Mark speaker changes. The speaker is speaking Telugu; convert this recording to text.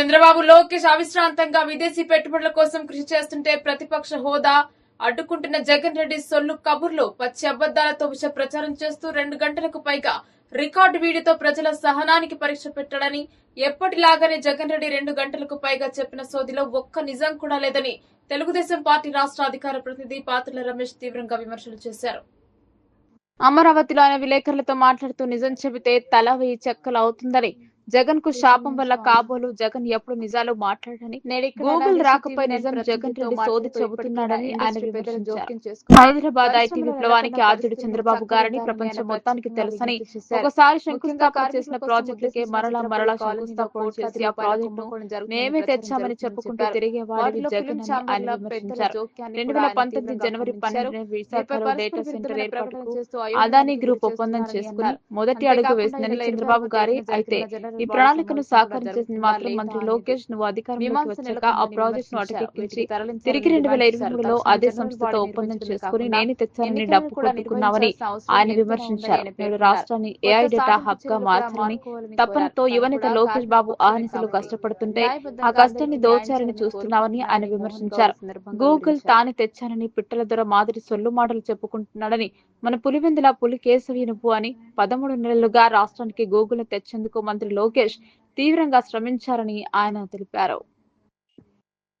Speaker 1: చంద్రబాబు లోకేష్ అవిశ్రాంతంగా విదేశీ పెట్టుబడుల కోసం కృషి చేస్తుంటే ప్రతిపక్ష హోదా అడ్డుకుంటున్న జగన్ రెడ్డి సొల్లు కబుర్లు పచ్చి అబద్దాలతో విష ప్రచారం చేస్తూ రెండు గంటలకు పైగా రికార్డు వీడియోతో ప్రజల సహనానికి పరీక్ష పెట్టడని ఎప్పటిలాగానే జగన్ రెడ్డి రెండు గంటలకు పైగా చెప్పిన సోదిలో ఒక్క నిజం కూడా లేదని తెలుగుదేశం పార్టీ రాష్ట్ర అధికార ప్రతినిధి పాత్రల రమేష్ తీవ్రంగా విమర్శలు చేశారు. అమరావతిలో ఆయన విలేకరులతో మాట్లాడుతూ నిజం చెబితే తల వెయ్యి చెక్కలు అవుతుందని జగన్కు శాపం వల్ల కాబోలు జగన్ ఎప్పుడు నిజాలు మాట్లాడని గూగుల్ రాకపోయి నిజం జగన్ రెడ్డి సోది చెబుతున్నాడని ఆయన హైదరాబాద్ ఐటీ విప్లవానికి ఆద్యుడు చంద్రబాబు గారని ప్రపంచం మొత్తానికి తెలుసని ఒకసారి శంకుస్థాపన చేసిన ప్రాజెక్టులకే మరలా మరలా శంకుస్థాపన చేసి ఆ ప్రాజెక్టు మేమే తెచ్చామని చెప్పుకుంటూ తిరిగే వారి జగన్ అని ఆయన విమర్శించారు. రెండు వేల పంతొమ్మిది జనవరి పన్నెండున విశాఖలో డేటా సెంటర్ ఏర్పాటుకు అదానీ గ్రూప్ ఒప్పందం చేసుకుని మొదటి అడుగు వేసిందని చంద్రబాబు గారి అయితే ఈ ప్రణాళికను సాకరించేసింది మాత్రం మంత్రి లోకేష్ నువ్వు అధికారంలోకి వచ్చాక ఆ ప్రాజెక్ట్ను అటకెక్కించి తిరిగి రెండు వేల ఇరవై మూడులో అదే సంస్థతో ఒప్పందం చేసుకుని నేను తెచ్చానని డబ్బు కొట్టుకున్నామని ఆయన విమర్శించారు. నేడు రాష్ట్రాన్ని ఏఐ డేటా హబ్గా మార్చాలని తపనతో యువనేత లోకేష్ బాబు ఆహనిసలు కష్టపడుతుంటే ఆ కష్టాన్ని దోచారని చూస్తున్నామని ఆయన విమర్శించారు. గూగుల్ తాను తెచ్చానని పిట్టల దొర మాదిరి సొల్లు మాటలు చెప్పుకుంటున్నాడని మన పులివెందుల పులి కేశవి నువ్వు అని పదమూడు నెలలుగా రాష్ట్రానికి గూగుల్ తెచ్చేందుకు మంత్రి లోకేష్ తీవ్రంగా శ్రమించారని ఆయన తెలిపారు.